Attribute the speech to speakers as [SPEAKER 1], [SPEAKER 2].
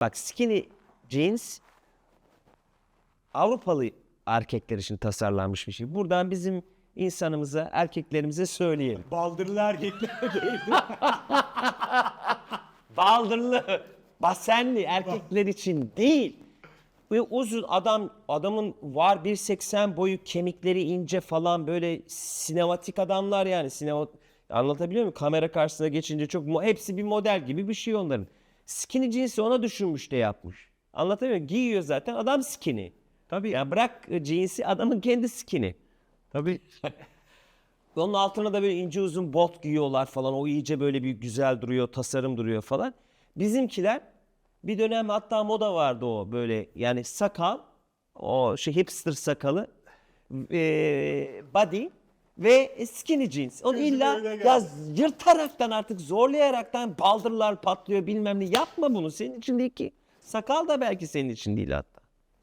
[SPEAKER 1] Bak skinny jeans Avrupalı erkekler için tasarlanmış bir şey. Buradan bizim insanımıza, erkeklerimize söyleyelim.
[SPEAKER 2] Baldırlı erkekler değil.
[SPEAKER 1] Baldırlı, basenli erkekler için değil. Ve uzun adam, adamın var 1.80 boyu, kemikleri ince falan böyle sinematik adamlar yani. Sinema, anlatabiliyor muyum? Kamera karşısına geçince çok, hepsi bir model gibi bir şey onların. Skinny jeans'i ona düşünmüş de yapmış. Anlatabiliyor muyum? Giyiyor zaten adam skinny. Tabii. Ya bırak e, jeans'i adamın kendi skinny.
[SPEAKER 2] Tabii.
[SPEAKER 1] Onun altına da böyle ince uzun bot giyiyorlar falan. O iyice böyle bir güzel duruyor, tasarım duruyor falan. Bizimkiler bir dönem hatta moda vardı o böyle yani sakal, o şey hipster sakalı, eee body ve skinny jeans. Onu illa ya yırtaraktan artık zorlayaraktan baldırlar patlıyor bilmem ne. Yapma bunu senin için değil ki. Sakal da belki senin için değil hatta.